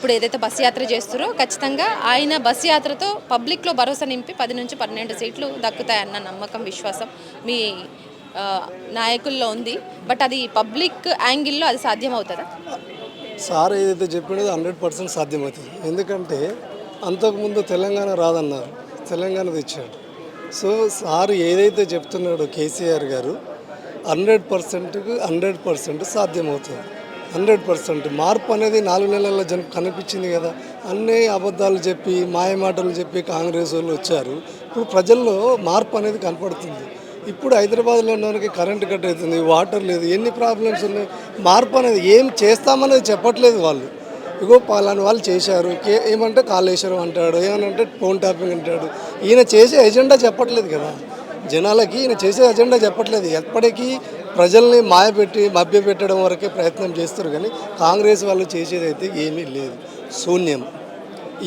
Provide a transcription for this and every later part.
ఇప్పుడు ఏదైతే బస్ యాత్ర చేస్తారో ఖచ్చితంగా ఆయన బస్ యాత్రతో పబ్లిక్లో భరోసా నింపి పది నుంచి పన్నెండు సీట్లు దక్కుతాయన్న నమ్మకం విశ్వాసం మీ నాయకుల్లో ఉంది. బట్ అది పబ్లిక్ యాంగిల్లో అది సాధ్యం అవుతుందా సార్ ఏదైతే చెప్పినదో హండ్రెడ్ పర్సెంట్ సాధ్యమవుతుంది. ఎందుకంటే అంతకుముందు తెలంగాణ రాదన్నారు. తెలంగాణ తెచ్చాడు. సో సార్ ఏదైతే చెప్తున్నాడో కేసీఆర్ గారు హండ్రెడ్ పర్సెంట్కి హండ్రెడ్ పర్సెంట్ సాధ్యమవుతుంది. హండ్రెడ్ పర్సెంట్ మార్పు అనేది నాలుగు నెలల్లో జన కనిపించింది కదా. అన్నీ అబద్ధాలు చెప్పి మాయమాటలు చెప్పి కాంగ్రెస్ వాళ్ళు వచ్చారు. ఇప్పుడు ప్రజల్లో మార్పు అనేది కనపడుతుంది. ఇప్పుడు హైదరాబాద్లో ఉన్నవారికి కరెంట్ కట్ అవుతుంది వాటర్ లేదు ఎన్ని ప్రాబ్లమ్స్ ఉన్నాయి? మార్పు అనేది ఏం చేస్తామనేది చెప్పట్లేదు వాళ్ళు. ఇగో పలాని వాళ్ళు చేశారు. కే ఏమంటే కాళేశ్వరం అంటాడు ఏమనంటే ఫోన్ ట్యాపింగ్ అంటాడు. ఈయన చేసే ఎజెండా చెప్పట్లేదు కదా. జనాలకి ఈయన చేసే ఎజెండా చెప్పట్లేదు. ఎప్పటికీ ప్రజల్ని మాయపెట్టి మభ్యపెట్టడం వరకే ప్రయత్నం చేస్తారు కానీ కాంగ్రెస్ వాళ్ళు చేసేది అయితే ఏమీ లేదు. శూన్యం.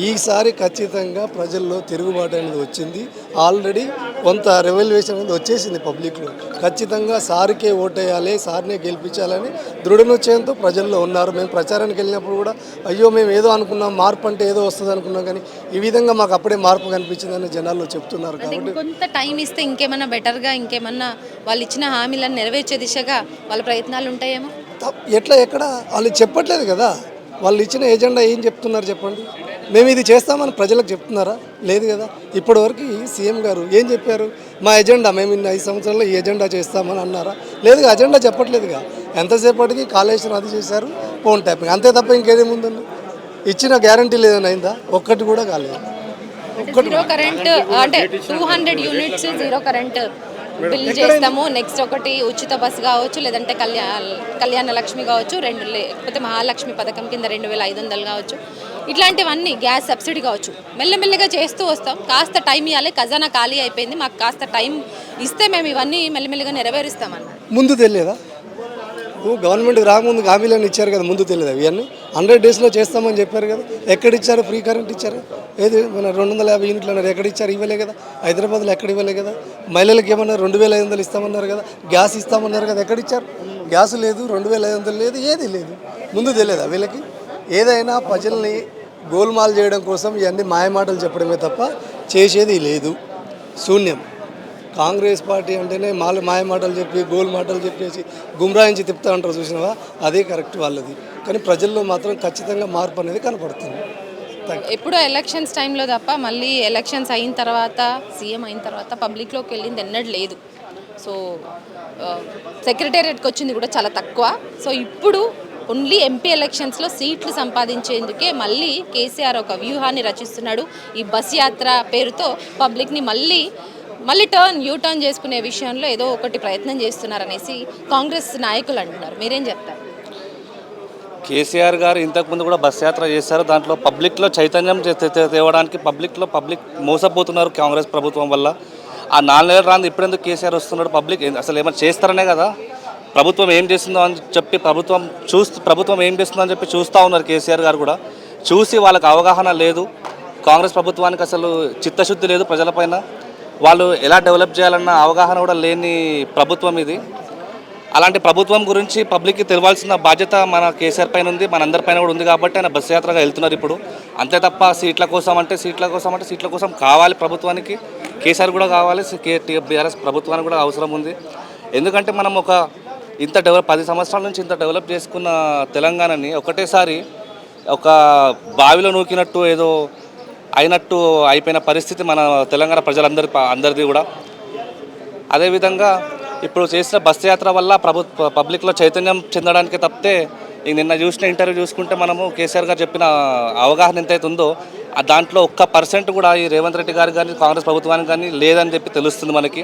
ఈసారి ఖచ్చితంగా ప్రజల్లో తిరుగుబాటు అనేది వచ్చింది. ఆల్రెడీ కొంత రెవల్యూషన్ అనేది వచ్చేసింది పబ్లిక్లో ఖచ్చితంగా సార్కే ఓటేయాలి సార్నే గెలిపించాలని దృఢ నిశ్చయంతో ప్రజల్లో ఉన్నారు. మేము ప్రచారానికి వెళ్ళినప్పుడు కూడా అయ్యో మేము ఏదో అనుకున్నాం మార్పు అంటే ఏదో వస్తుంది అనుకున్నాం కానీ ఈ విధంగా మాకు అప్పుడే మార్పు కనిపించిందని జనాల్లో చెప్తున్నారు కాబట్టి ఇంకొంత టైం ఇస్తే ఇంకేమన్నా బెటర్గా ఇంకేమన్నా వాళ్ళు ఇచ్చిన హామీలను నెరవేర్చే దిశగా వాళ్ళ ప్రయత్నాలు ఉంటాయేమో? ఎట్లా ఎక్కడ? వాళ్ళు చెప్పట్లేదు కదా. వాళ్ళు ఇచ్చిన ఎజెండా ఏం చెప్తున్నారు చెప్పండి? మేము ఇది చేస్తామని ప్రజలకు చెప్తున్నారా? లేదు కదా. ఇప్పటివరకు సీఎం గారు ఏం చెప్పారు? మా ఎజెండా మేము ఇన్ని ఐదు సంవత్సరాల్లో ఈ ఎజెండా చేస్తామని అన్నారా? లేదు అజెండా చెప్పట్లేదుగా. ఎంతసేపటికి కాళేశ్వరం అది చేశారు ఫోన్ ట్యాపింగ్ అంతే తప్ప ఇంకేదేముందండి ఇచ్చిన గ్యారంటీ లేదని అయిందా? ఒక్కటి కూడా కాలేదు. జీరో కరెంట్ అంటే two hundred units zero current bill చేస్తాము. నెక్స్ట్ ఒకటి ఉచిత బస్సు కావచ్చు లేదంటే కళ్యాణ కళ్యాణ లక్ష్మి కావచ్చు రెండు లేకపోతే మహాలక్ష్మి పథకం కింద రెండు వేల ఐదు వందలు కావచ్చు. ఇట్లాంటివన్నీ గ్యాస్ సబ్సిడీ కావచ్చు. మెల్లమెల్లగా చేస్తూ వస్తాం. కాస్త టైం ఇవ్వాలి ఖజానా ఖాళీ అయిపోయింది. మాకు కాస్త టైం ఇస్తే మేము ఇవన్నీ మెల్లమెల్లగా నెరవేరుస్తామన్న ముందు తెలియదా? ఓ గవర్నమెంట్ రాకముందు హామీలను ఇచ్చారు కదా ముందు తెలియదు ఇవన్నీ? హండ్రెడ్ డేస్లో చేస్తామని చెప్పారు కదా. ఎక్కడ ఇచ్చారు? ఫ్రీ కరెంట్ ఇచ్చారు. ఏది? మన రెండు వందల యాభై యూనిట్లు అన్నారు. ఎక్కడ ఇచ్చారు? ఇవ్వలే కదా. హైదరాబాద్లో ఎక్కడ ఇవ్వలే కదా. మహిళలకు ఏమన్నారు రెండు వేల ఐదు వందలు ఇస్తామన్నారు కదా. గ్యాస్ ఇస్తామన్నారు కదా. ఎక్కడ ఇచ్చారు? గ్యాస్ లేదు రెండు వేల ఐదు వందలు లేదు ఏది లేదు. ముందు తెలియదా వీళ్ళకి? ఏదైనా ప్రజల్ని గోల్మాల్ చేయడం కోసం ఇవన్నీ మాయమాటలు చెప్పడమే తప్ప చేసేది లేదు. శూన్యం. కాంగ్రెస్ పార్టీ అంటేనే మాలు మాయమాటలు చెప్పి గోల్ మాటలు చెప్పేసి గుమ్రాయించి తిప్పుతా ఉంటారు చూసినవా? అదే కరెక్ట్ వాళ్ళది. కానీ ప్రజల్లో మాత్రం ఖచ్చితంగా మార్పు అనేది కనపడుతుంది. ఎప్పుడో ఎలక్షన్స్ టైంలో తప్ప మళ్ళీ ఎలక్షన్స్ అయిన తర్వాత సీఎం అయిన తర్వాత పబ్లిక్లోకి వెళ్ళింది ఎన్నడూ లేదు. సో సెక్రటేరియట్కి వచ్చింది కూడా చాలా తక్కువ. సో ఇప్పుడు ఓన్లీ ఎంపీ ఎలక్షన్స్లో సీట్లు సంపాదించేందుకే మళ్ళీ కేసీఆర్ ఒక వ్యూహాన్ని రచిస్తున్నాడు. ఈ బస్ యాత్ర పేరుతో పబ్లిక్ని మళ్ళీ మళ్ళీ టర్న్ యూ టర్న్ చేసుకునే విషయంలో ఏదో ఒకటి ప్రయత్నం చేస్తున్నారనేసి కాంగ్రెస్ నాయకులు అంటున్నారు. మీరేం చెప్తారు? కేసీఆర్ గారు ఇంతకుముందు కూడా బస్ యాత్ర చేశారు. దాంట్లో పబ్లిక్లో చైతన్యం తేవడానికి పబ్లిక్లో పబ్లిక్ మోసపోతున్నారు కాంగ్రెస్ ప్రభుత్వం వల్ల. ఆ నాలుగు నెలల రాంది ఇప్పుడెందుకు కేసీఆర్ వస్తున్నాడు? పబ్లిక్ అసలు ఏమైనా చేస్తారనే కదా. ప్రభుత్వం ఏం చేస్తుందో అని చెప్పి ప్రభుత్వం చూస్తూ ప్రభుత్వం ఏం చేస్తుందో అని చెప్పి చూస్తూ ఉన్నారు కేసీఆర్ గారు కూడా. చూసి వాళ్ళకి అవగాహన లేదు. కాంగ్రెస్ ప్రభుత్వానికి అసలు చిత్తశుద్ధి లేదు ప్రజలపైన వాళ్ళు ఎలా డెవలప్ చేయాలన్న అవగాహన కూడా లేని ప్రభుత్వం ఇది. అలాంటి ప్రభుత్వం గురించి పబ్లిక్కి తెలియాల్సిన బాధ్యత మన కేసీఆర్ పైన ఉంది మన పైన కూడా ఉంది కాబట్టి ఆయన బస్సు యాత్రగా వెళ్తున్నారు ఇప్పుడు. అంతే తప్ప సీట్ల కోసం అంటే సీట్ల కోసం అంటే సీట్ల కోసం కావాలి ప్రభుత్వానికి. కేసీఆర్ కూడా కావాలి బీఆర్ఎస్ ప్రభుత్వానికి కూడా అవసరం ఉంది. ఎందుకంటే మనం ఒక ఇంత డెవలప్ పది సంవత్సరాల నుంచి ఇంత డెవలప్ చేసుకున్న తెలంగాణని ఒకటేసారి ఒక బావిలో నూకినట్టు ఏదో అయినట్టు అయిపోయిన పరిస్థితి మన తెలంగాణ ప్రజలందరి అందరిది కూడా. అదేవిధంగా ఇప్పుడు చేసిన బస్ యాత్ర వల్ల ప్రభుత్వ పబ్లిక్లో చైతన్యం చెందడానికి తప్పితే ఈ నిన్న చూసిన ఇంటర్వ్యూ చూసుకుంటే మనము కేసీఆర్ గారు చెప్పిన అవగాహన ఎంతైతే ఉందో దాంట్లో ఒక్క పర్సెంట్ కూడా ఈ రేవంత్ రెడ్డి గారు కానీ కాంగ్రెస్ ప్రభుత్వానికి కానీ లేదని చెప్పి తెలుస్తుంది మనకి.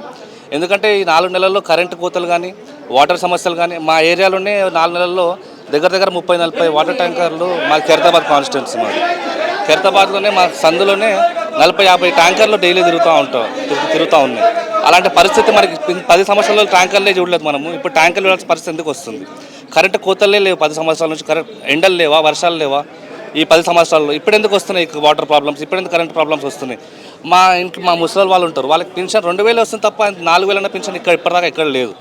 ఎందుకంటే ఈ నాలుగు నెలల్లో కరెంటు కోతలు కానీ వాటర్ సమస్యలు కానీ మా ఏరియాలోనే నాలుగు నెలల్లో దగ్గర దగ్గర ముప్పై నలభై వాటర్ ట్యాంకర్లు మా ఖైరతాబాద్ కాన్స్టిట్యున్సీ మాది. ఖైరతాబాద్లోనే మా సందులోనే నలభై యాభై ట్యాంకర్లు డైలీ తిరుగుతూ ఉంటాం తిరుగుతూ ఉన్నాయి. అలాంటి పరిస్థితి మనకి పది సంవత్సరాలు ట్యాంకర్లే చూడలేదు మనము. ఇప్పుడు ట్యాంకర్లు వెళ్ళాల్సిన పరిస్థితి ఎందుకు వస్తుంది? కరెంట్ కోతలే లేవు పది సంవత్సరాల నుంచి కరెంట్ ఎండలు లేవా వర్షాలు లేవా? ఈ పది సంవత్సరాల్లో ఇప్పుడు ఎందుకు వస్తున్నాయి వాటర్ ప్రాబ్లమ్స్? ఇప్పుడు ఎందుకు కరెంట్ ప్రాబ్లమ్స్ వస్తున్నాయి? మా ఇంట్లో మా ముసలి వాళ్ళు ఉంటారు వాళ్ళకి పెన్షన్ రెండు వేలు వస్తుంది తప్ప నాలుగు వేలన్న పెన్షన్ ఇక్కడ ఇప్పటిదాకా ఎక్కడ లేదు.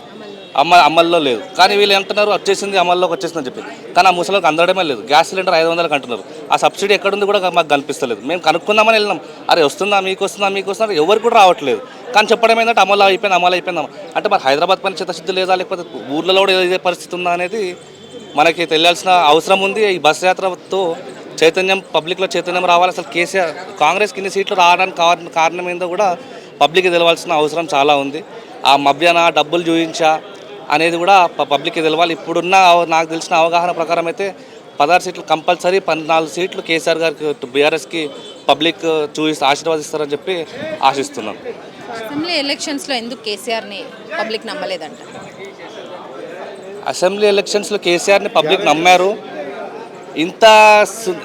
అమ్మ అమల్లో లేదు. కానీ వీళ్ళు అంటున్నారు వచ్చేసింది అమల్లోకి వచ్చేసింది అని చెప్పి. కానీ ఆ ముసలికి అందడమే లేదు. గ్యాస్ సిలిండర్ ఐదు వందలకు అంటున్నారు. ఆ సబ్సిడీ ఎక్కడుంది కూడా మాకు కనిపిస్తలేదు. మేము కనుక్కుందామని వెళ్ళినాం. అరే వస్తుందా? మీకు వస్తుందా మీకు వస్తుందా ఎవరు కూడా రావట్లేదు. కానీ చెప్పడం ఏంటంటే అమలు అయిపోయింది అమలు అయిపోయింది. అంటే మరి హైదరాబాద్ పని చిత్తశుద్ధి లేదా? లేకపోతే ఊర్లలో కూడా ఇదే పరిస్థితి ఉందా అనేది మనకి తెలియాల్సిన అవసరం ఉంది. ఈ బస్ యాత్రతో చైతన్యం పబ్లిక్లో చైతన్యం రావాలి. అసలు కేసీఆర్ కాంగ్రెస్ కింద సీట్లు రావడానికి కారణం కారణం ఏందో కూడా పబ్లిక్కి తెలవాల్సిన అవసరం చాలా ఉంది. ఆ మభ్యన డబ్బులు చూపించా అనేది కూడా ప- పబ్లిక్కి తెలవాలి. ఇప్పుడున్న నాకు తెలిసిన అవగాహన ప్రకారం అయితే పదహారు సీట్లు కంపల్సరీ పద్నాలుగు సీట్లు కేసీఆర్ గారికి బీఆర్ఎస్కి పబ్లిక్ చూసి ఆశీర్వాదిస్తారని చెప్పి ఆశిస్తున్నాను అసెంబ్లీ ఎలక్షన్స్లో ఎందుకు కేసీఆర్ని పబ్లిక్ నమ్మలేదంట? అసెంబ్లీ ఎలక్షన్స్లో కేసీఆర్ని పబ్లిక్ నమ్మారు. ఇంత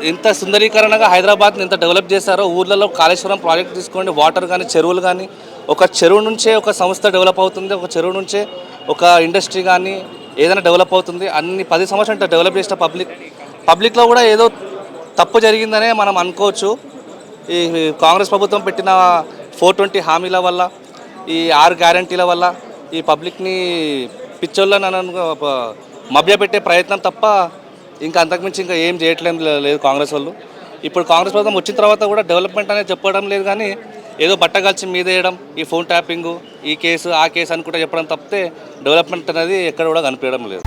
ఇంత సుందరీకరణగా హైదరాబాద్ని ఇంత డెవలప్ చేశారో ఊర్లలో కాళేశ్వరం ప్రాజెక్ట్ తీసుకోండి వాటర్ కానీ చెరువులు కానీ ఒక చెరువు నుంచే ఒక సంస్థ డెవలప్ అవుతుంది ఒక చెరువు నుంచే ఒక ఇండస్ట్రీ కానీ ఏదైనా డెవలప్ అవుతుంది అన్ని పది సంవత్సరాలు డెవలప్ చేసిన పబ్లిక్. పబ్లిక్లో కూడా ఏదో తప్పు జరిగిందనే మనం అనుకోవచ్చు. ఈ కాంగ్రెస్ ప్రభుత్వం పెట్టిన ఫోర్ ట్వంటీ హామీల వల్ల ఈ ఆరు గ్యారంటీల వల్ల ఈ పబ్లిక్ని పిచ్చోళ్ళని మభ్యపెట్టే ప్రయత్నం తప్ప ఇంకా అంతకుమించి ఇంకా ఏం చేయట్లేదు లేదు కాంగ్రెస్ వాళ్ళు. ఇప్పుడు కాంగ్రెస్ ప్రభుత్వం వచ్చిన తర్వాత కూడా డెవలప్మెంట్ అనేది చెప్పడం లేదు కానీ ఏదో బట్టగాల్చి మీద వేయడం ఈ ఫోన్ ట్యాపింగ్ ఈ కేసు ఆ కేసు అనుకుంటా చెప్పడం తప్పితే డెవలప్మెంట్ అనేది ఎక్కడ కూడా కనిపించడం లేదు.